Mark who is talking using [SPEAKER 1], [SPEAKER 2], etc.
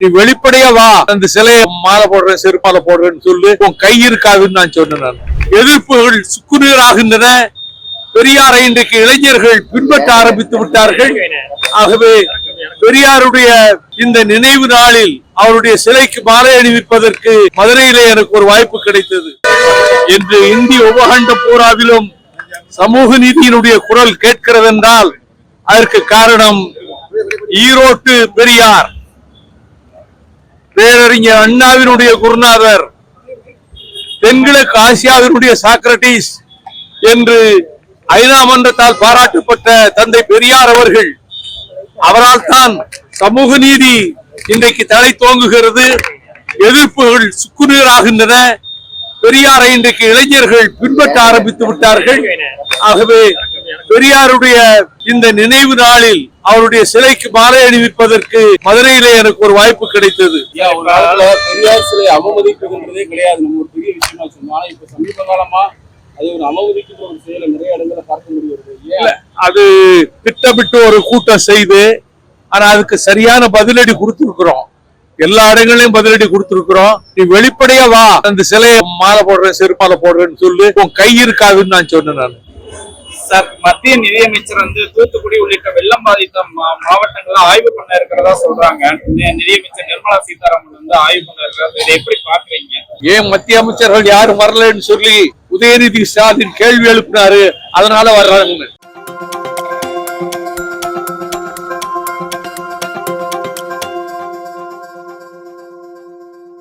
[SPEAKER 1] நீ வெளிப்படையா வா. அந்த சிலையை மாலை போடுறேன் செருப்பால போடுறேன்னு சொல்லு. உன் கை இருக்காதுன்னு நான் சொன்னேன் நான். எதிர்ப்புகள் சுக்குநீராகின்றன. பெரியாரை இன்றைக்கு இளைஞர்கள் பின்பற்ற ஆரம்பித்து விட்டார்கள். ஆகவே பெரியாருடைய இந்த நினைவு நாளில் அவருடைய சிலைக்கு மாலை அணிவிப்பதற்கு மதுரையிலே எனக்கு ஒரு வாய்ப்பு கிடைத்தது. என்று இந்திய உபகண்ட பூராவிலும் சமூக நீதியினுடைய குரல் கேட்கிறதென்றால் அதற்கு காரணம் ஈரோட்டு பெரியார். பேரறிஞர் அண்ணாவினுடைய குருநாதர் தென்கிழக்கு ஆசியாவினுடைய சாக்ரட்டிஸ் என்று ஐநா மன்றத்தால் பாராட்டப்பட்ட தந்தை பெரியார் அவர்கள் அவரால் தான் சமூக நீதி இன்றைக்கு தலை தோங்குகிறது எதிர்ப்புகள் சுக்குநீராகின்றன பெரியாரை இன்றைக்கு இளைஞர்கள் பின்பற்ற ஆரம்பித்து விட்டார்கள். ஆகவே பெரியாருடைய இந்த நினைவு நாளில் அவருடைய சிலைக்கு மாலை அணிவிப்பதற்கு மதுரையிலே எனக்கு ஒரு வாய்ப்பு கிடைத்தது.
[SPEAKER 2] பெரியார் சிலை அவமதிப்புன்றதே கிடையாது. நம்ம ஒரு பெரிய விஷயமா சொன்னோம் ஆனா இப்ப சமீப காலமா அது ஒரு அவமதிக்கிற ஒரு செயலை நிறைய இடங்களை பார்க்க முடிகிறது.
[SPEAKER 1] அது திட்டமிட்டு ஒரு கூட்டம் செய்து ஆனா அதுக்கு சரியான பதிலடி கொடுத்திருக்கிறோம். எல்லா இடங்களையும் பதிலடி கொடுத்திருக்கிறோம். நீ வெளிப்படையா வா. அந்த சிலையை மாலை போடுறேன் செருப்பாலை போடுறேன்னு சொல்லு. உன் கை இருக்காதுன்னு நான் சொன்னேன் நான்.
[SPEAKER 3] சார் மத்திய நிதியமைச்சர் வந்து தூத்துக்குடி உள்ளிட்ட வெள்ளம் பாதித்த மா- ஆய்வு பண்ண இருக்கிறதா சொல்றாங்க. நிதியமைச்சர் நிர்மலா சீதாராமன் வந்து ஆய்வு பண்ண இருக்கிறது. இதை எப்படி பாக்குறீங்க
[SPEAKER 1] ஏன் மத்திய அமைச்சர்கள் யாரும் வரலன்னு சொல்லி உதயநிதி ஸ்டாலின் கேள்வி எழுப்பினாரு. அதனால வர்றாங்கன்னு